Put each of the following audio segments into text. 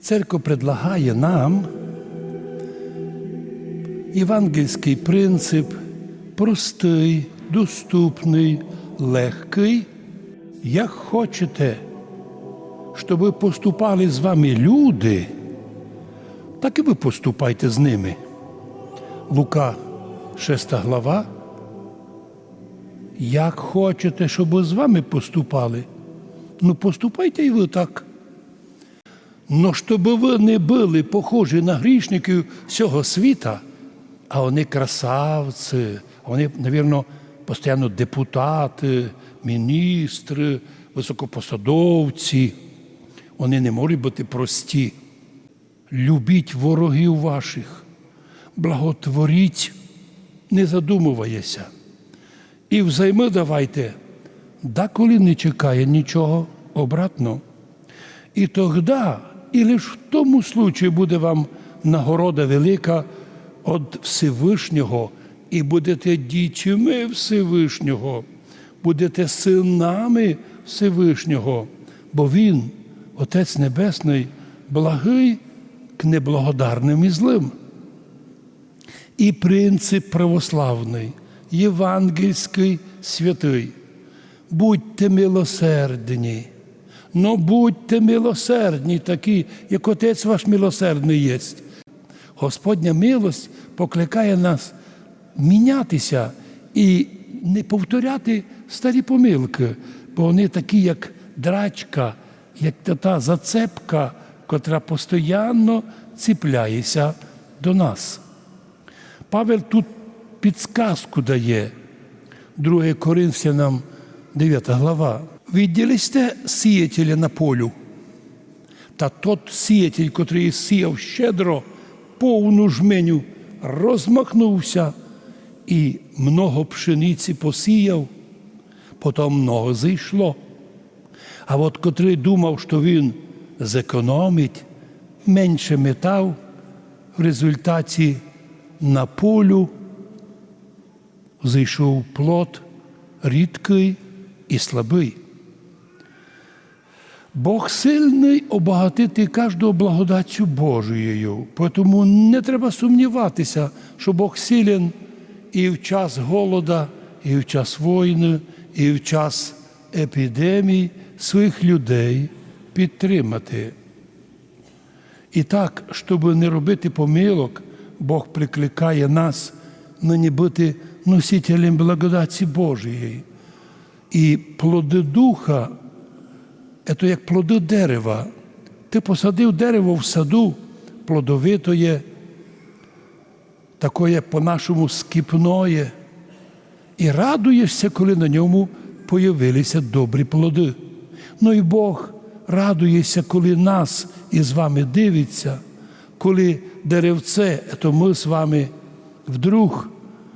Церква предлагає нам євангельський принцип простий, доступний, легкий. Як хочете, щоб поступали з вами люди, так і ви поступайте з ними. Лука, 6 глава. Як хочете, щоб з вами поступали, ну поступайте і ви так. Но щоб ви не були похожі на грішників цього світа, а вони красавці, вони, мабуть, постійно депутати, міністри, високопосадовці. Вони не можуть бути прості. Любіть ворогів ваших, благотворіть, не задумуваяся. І взайми давайте, деколи не чекає нічого обратно. І тоді, і лише в тому случаї буде вам нагорода велика від Всевишнього, і будете дітьми Всевишнього, будете синами Всевишнього, бо Він, Отець Небесний, благий к неблагодарним і злим. І принцип православний, євангельський святий. Будьте милосердні. Но будьте милосердні, такі, як Отець ваш милосердний є. Господня милость покликає нас мінятися і не повторяти старі помилки, бо вони такі, як драчка, як та зацепка, котра постійно ціпляється до нас. Павел тут підсказку дає, 2 Коринфянам 9 глава. Відділисте сіятеля на полю. Та тот сіятель, котрий сіяв щедро, повну жменю, розмахнувся і много пшениці посіяв, потім много зійшло. А от котрий думав, що він зекономить, менше метав, в результаті на полю зійшов плод рідкий і слабий. Бог сильний обагатити кожного благодаттю Божією, тому не треба сумніватися, що Бог силен і в час голода, і в час війни, і в час епідемій своїх людей підтримати. І так, щоб не робити помилок, Бог прикликає нас нині бути носителем благодаті Божої. І плоди духа це як плоди дерева. Ти посадив дерево в саду, плодовитоє, такое по-нашому скіпноє, і радуєшся, коли на ньому появилися добрі плоди. Ну і Бог радується, коли нас із вами дивиться, коли деревце, то ми з вами вдруг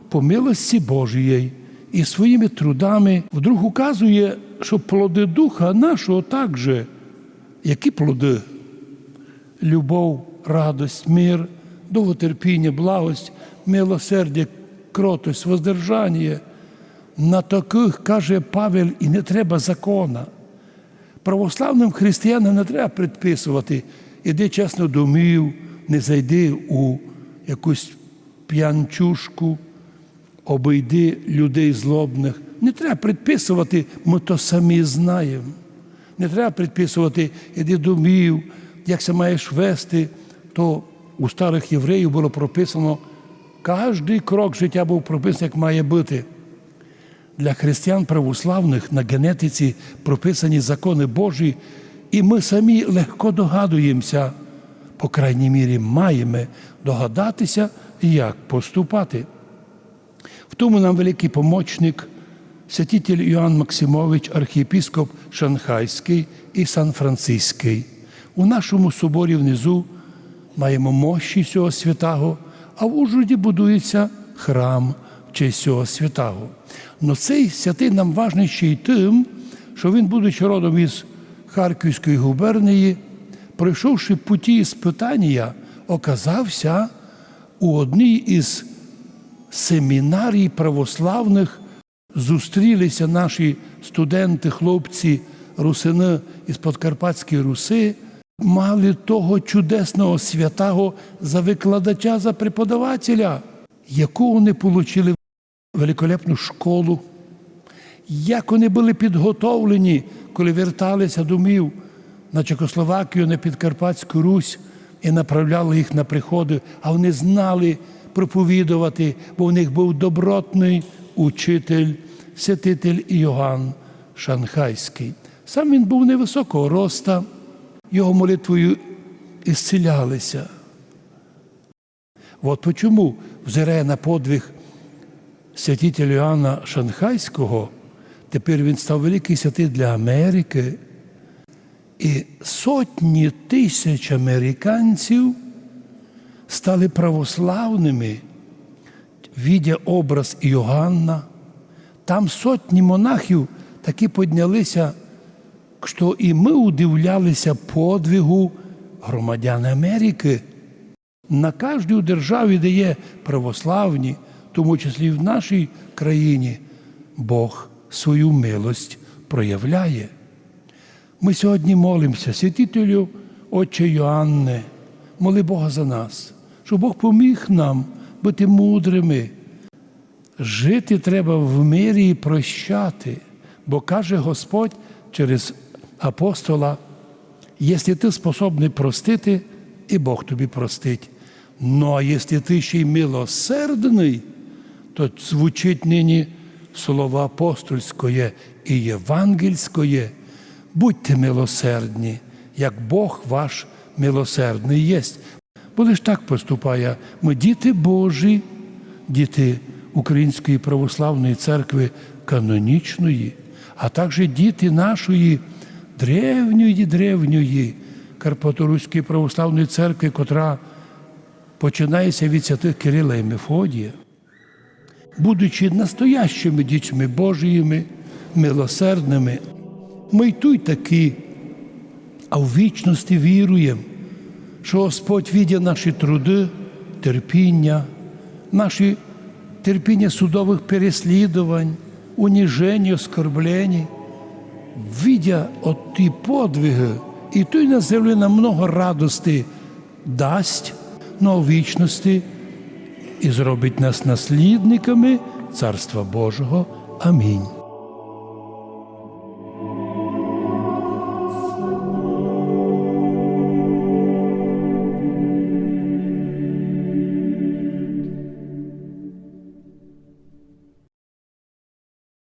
по милості Божої і своїми трудами вдруг указує, що плоди духа нашого також, які плоди? Любов, радость, мир, довготерпіння, благость, милосердя, кротость, воздержання. На таких, каже Павел, і не треба закона. Православним християнам не треба предписувати, іди чесно домів, не зайди у якусь п'янчушку, обійди людей злобних. Не треба предписувати, ми то самі знаємо. Не треба предписувати, іди домів, як се маєш вести, то у старих євреїв було прописано, кожний крок життя був прописаний, як має бути. Для християн православних на генетиці прописані закони Божі, і ми самі легко догадуємося, по крайній мірі, маємо догадатися, як поступати. В тому нам великий помічник, святитель Іоанн Максимович, архієпіскоп Шанхайський і Сан-Франциський. У нашому соборі внизу маємо мощі цього святого, а в Ужгороді будується храм в честь цього святого. Но цей святий нам важний ще й тим, що він, будучи родом із Харківської губернії, пройшовши путі іспитання, оказався у одній із семінарій православних зустрілися наші студенти, хлопці, русини із Подкарпатської Руси мали того чудесного святого за викладача, за преподавателя, яку вони отримали великолепну школу, як вони були підготовлені, коли верталися домів на Чехословакію, на Підкарпатську Русь і направляли їх на приходи, а вони знали проповідувати, бо в них був добротний учитель, святитель Іоанн Шанхайський. Сам він був невисокого роста, його молитвою ісцілялися. От почому, взирає на подвиг святителя Іоанна Шанхайського, тепер він став великий святий для Америки. І сотні тисяч американців стали православними, відя образ Іоганна. Там сотні монахів таки піднялися, що і ми удивлялися подвигу громадян Америки. На кожній державі, де є православні, тому числі в нашій країні, Бог свою милость проявляє. Ми сьогодні молимося, святителю Отче Йоанне, моли Бога за нас, щоб Бог поміг нам бути мудрими. Жити треба в мирі і прощати, бо каже Господь через апостола, якщо ти способний простити, і Бог тобі простить. Ну а якщо ти ще й милосердний, то звучить нині слово апостольське і євангельське. Будьте милосердні, як Бог ваш милосердний єсть. Бо лиш так поступає. Ми діти Божі, діти Української православної церкви канонічної, а також діти нашої древньої, древньої Карпаторуської православної церкви, котра починається від святих Кирила і Мефодія, будучи настоящими дітьми Божіїми, милосердними, ми й тут такі, а в вічності віруємо, що Господь віддя наші труди, терпіння, наші терпіння судових переслідувань, уніжень, оскорблень, видя от ті подвиги, і той на землі нам много радости дасть, но вічності і зробить нас наслідниками Царства Божого. Амінь.